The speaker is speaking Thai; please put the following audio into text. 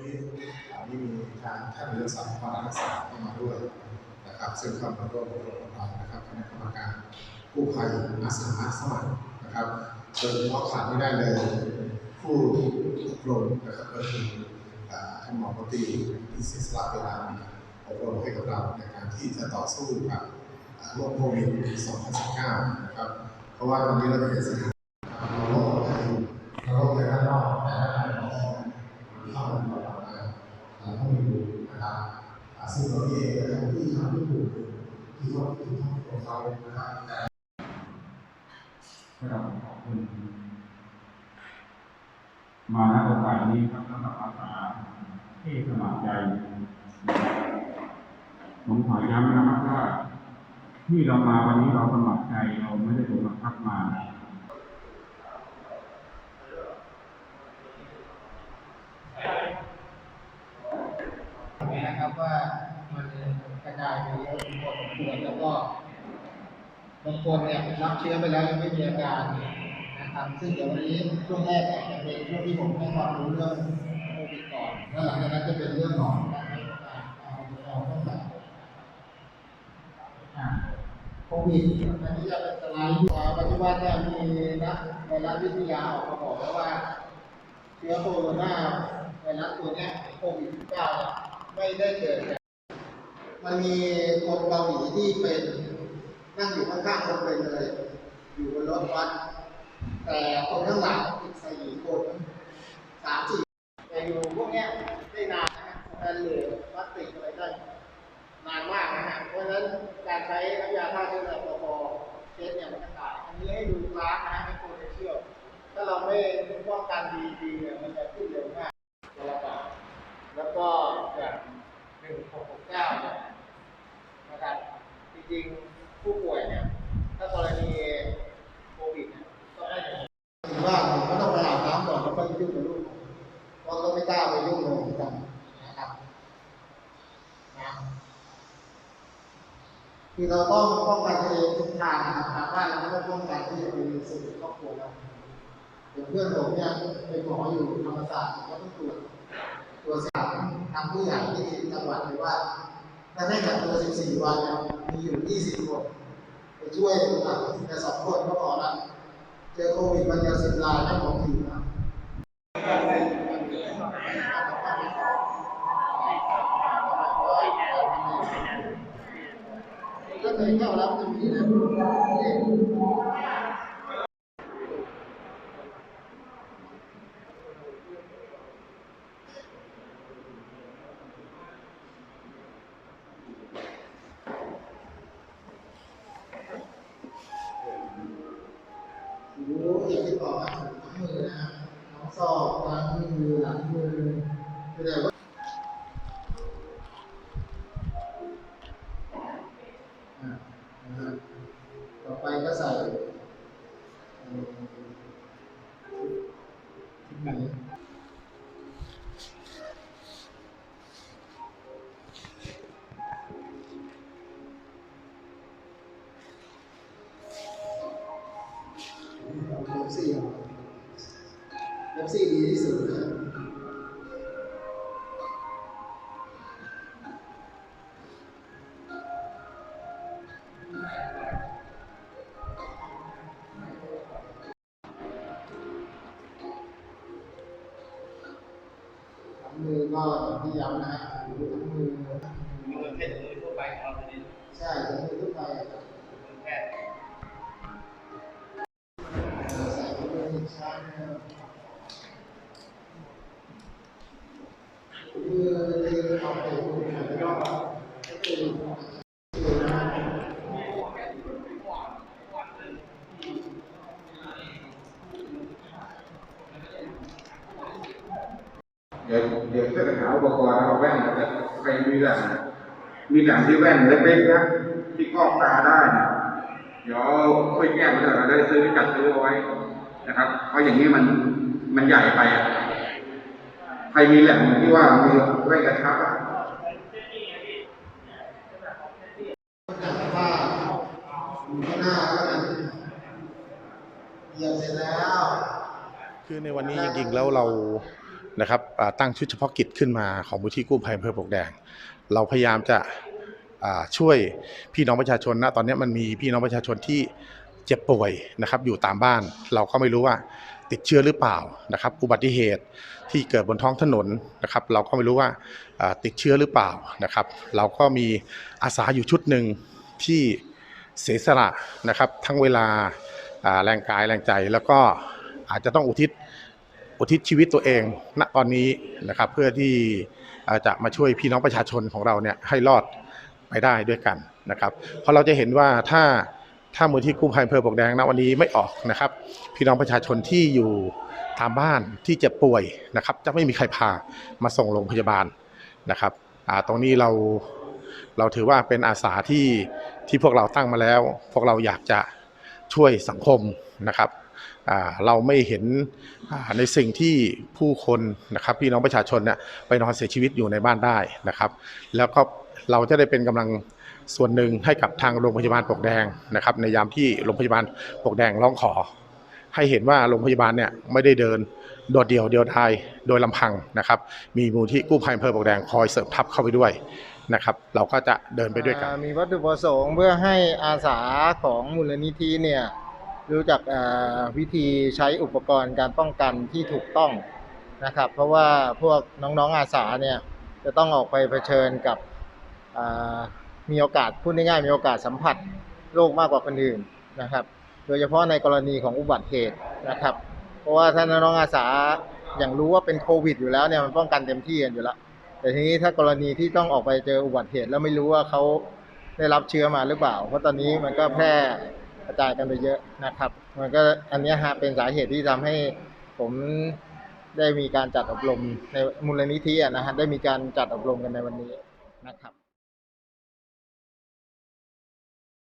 นี้มีทางแพทย์วิทยาศาสตร์ความรักษาเข้ามาด้วยนะครับซึ่งเข้ามาร่วมอบรมเรานะครับคณะกรรมการกู้ภัยอาสาสมัครนะครับโดยเฉพาะขาดไม่ได้เลย ผู้อบรมนะครับก็คืออ่าท่านหมอปตีที่เสียสละเวลาอบรมให้กับเราในการที่จะต่อสู้กับโรคโควิด 2019 นะครับ เพราะว่าตอนนี้เราเห็นสถานการณ์โรคอะไรอยู่โรคในด้านนอกแต่ด้านในของเข้ามาในเราได้เราต้องมีดูนะครับ อ่าซึ่งเราเองนะครับที่ทำให้ถูกที่ว่าที่ทำของเขานะครับก็ต้องขอบคุณมาณโอกาสนี้ครับสำหรับอาสาที่สมัครใจผมขอย้ำนะครับว่าที่เรามาวันนี้เราสมัครใจเราไม่ได้ถูกบังคับมา นะครับว่ามันกระจายไปเยอะพอสมควรแล้วก็บางคนเนี่ยรับเชื้อไปแล้วยังไม่มีอาการนะครับซึ่งเดี๋ยววันนี้ช่วงแรกจะเป็นช่วงที่ผมให้ความรู้เรื่องโควิดก่อนแล้วหลังจากนั้นจะเป็นเรื่องของการให้การเอาเอาต้องแบบอ่าโควิดอันนี้จะเป็นสไลด์ที่ปัจจุบันเนี่ยมีนักไวรัสวิทยาออกมาบอกแล้วว่าเชื้อโคโรนาไวรัสตัวเนี้ยโควิด -19 เนี่ย ไม่ได้เกิดจากมันมีคนเกาหลีที่เป็นนั่งอยู่ข้างๆคนเป็นเลย อยู่บนรถบัสแต่คนข้างหลังอีกสี่คนสามสี่แต่อยู่พวกนี้ได้นานนะฮะสแตนเลสพลาสติกอะไรได้นานมากนะฮะเพราะฉะนั้นการใช้น้ำยาฆ่าเชื้อแอลกอฮอล์เช็ดเนี่ยมันจะตาย อันนี้ให้ดูกราฟนะฮะให้คนเชื่อถ้าเราไม่ป้องกันดีๆเนี่ยมันจะขึ้นเร็วมากระบาดแล้วก็อย่างหนึ่งหกหกเก้าเนี่ยนะครับจริงๆผู้ป่วยเนี่ย ถ้ากรณีโควิดเนี่ยก็ให้ ว่าผมก็ต้องไปอาบน้ำก่อนแล้วค่อยยุ่งกับลูกเพราะก็ไม่กล้าไปยุ่งเลยเหมือนกันนะครับนะคือเราต้องป้องกันตัวเองทุกทางนะครับทางบ้านเราต้องป้องกันที่จะไปสู่ครอบครัวเราอย่างเพื่อนผมเนี่ยเป็นหมออยู่ธรรมศาสตร์ก็ต้องตรวจตรวจสอบทางผู้ใหญ่ที่จังหวัดเลยว่าถ้าได้กักตัว 14 วันเนี่ยมีอยู่ 20 คนไปช่วยหลักแต่สองคนก็พอละ เจอโควิดมันเดียวสิบลายนะของทีมนะก็เคยเข้ารับตรงนี้นะ รู้ อย่างที่บอกว่าทั้งมือนะทั้อกทั้งมือหลังมือแต่ว่า เล็บซี่ดีที่สุดนะทั้งมือก็อย่างที่ย้ำนะฮะมือทั้งมือ มีเงินแค่มือทั่วไปของเราทีนี้ ใช่ทั้งมือทุกไปครับ มือแพทย์ ใส่เข้าไปในชั้นนะครับมือดึงออกไปดูแล้วก็ก็คือดูนะฮะ เดี๋ยวเดี๋ยวช่วยกันหาอุปกรณ์เอาแว่นนะใครมีแหล่งมีแหล่งที่แว่นเล็กๆนะที่ครอบตาได้นะเดี๋ยวค่อยแก้ปัญหาได้ซื้อจัดซื้อเอาไว้นะครับ เพราะอย่างนี้มันมันใหญ่ไปอะใครมีแหล่งที่ว่ามีแว่นกระชับอะหนังผ้าอยู่ข้างหน้าแล้วกันเหยียบเสร็จแล้วคือในวันนี้จริงๆแล้วเรา นะครับตั้งชุดเฉพาะกิจขึ้นมาของมูลที่กู้ภัยอำเภอปลวกแดง เราพยายามจะช่วยพี่น้องประชาชนนะตอนนี้มันมีพี่น้องประชาชนที่เจ็บป่วยนะครับอยู่ตามบ้านเราก็ไม่รู้ว่าติดเชื้อหรือเปล่านะครับ อุบัติเหตุที่เกิดบนท้องถนนนะครับ เราก็ไม่รู้ว่าติดเชื้อหรือเปล่านะครับ เราก็มีอาสาอยู่ชุดหนึ่งที่เสียสละนะครับ ทั้งเวลาแรงกายแรงใจแล้วก็อาจจะต้องอุทิศ อุทิศชีวิตตัวเองณตอนนี้นะครับ เพื่อที่จะมาช่วยพี่น้องประชาชนของเราเนี่ยให้รอดไปได้ด้วยกันนะครับ เพราะเราจะเห็นว่าถ้าถ้ามูลที่กู้ภัยอำเภอปกแดงณวันนี้ไม่ออกนะครับ พี่น้องประชาชนที่อยู่ตามบ้านที่เจ็บป่วยนะครับ จะไม่มีใครพามาส่งโรงพยาบาลนะครับตรงนี้เราเราถือว่าเป็นอาสาที่ที่พวกเราตั้งมาแล้ว พวกเราอยากจะช่วยสังคมนะครับ เราไม่เห็นในสิ่งที่ผู้คนนะครับพี่น้องประชาชนเนี่ยไปนอนเสียชีวิตอยู่ในบ้านได้นะครับ แล้วก็เราจะได้เป็นกำลังส่วนหนึ่งให้กับทางโรงพยาบาลปกแดงนะครับ ในยามที่โรงพยาบาลปกแดงร้องขอ ให้เห็นว่าโรงพยาบาลเนี่ยไม่ได้เดินโดดเดี่ยวเดียวดายโดยลำพังนะครับ มีมูลที่กู้ภัยอำเภอปกแดงคอยเสริมทัพเข้าไปด้วยนะครับเราก็จะเดินไปด้วยกัน มีวัตถุประสงค์เพื่อให้อาสาของมูลนิธิเนี่ย รู้จักวิธีใช้อุปกรณ์การป้องกันที่ถูกต้องนะครับ เพราะว่าพวกน้องๆอาสาเนี่ยจะต้องออกไปเผชิญกับมีโอกาสพูดง่ายๆมีโอกาสสัมผัสโรคมากกว่าคนอื่นนะครับ โดยเฉพาะในกรณีของอุบัติเหตุนะครับ เพราะว่าถ้าน้องๆอาสาอย่างรู้ว่าเป็นโควิดอยู่แล้วเนี่ยมันป้องกันเต็มที่กันอยู่แล้วแต่ทีนี้ถ้ากรณีที่ต้องออกไปเจออุบัติเหตุแล้วไม่รู้ว่าเขาได้รับเชื้อมาหรือเปล่า เพราะตอนนี้มันก็แพร่ กระจายกันไปเยอะนะครับ มันก็อันนี้ฮะเป็นสาเหตุที่ทำให้ผมได้มีการจัดอบรมในมูลนิธิอะนะฮะได้มีการจัดอบรมกันในวันนี้นะครับ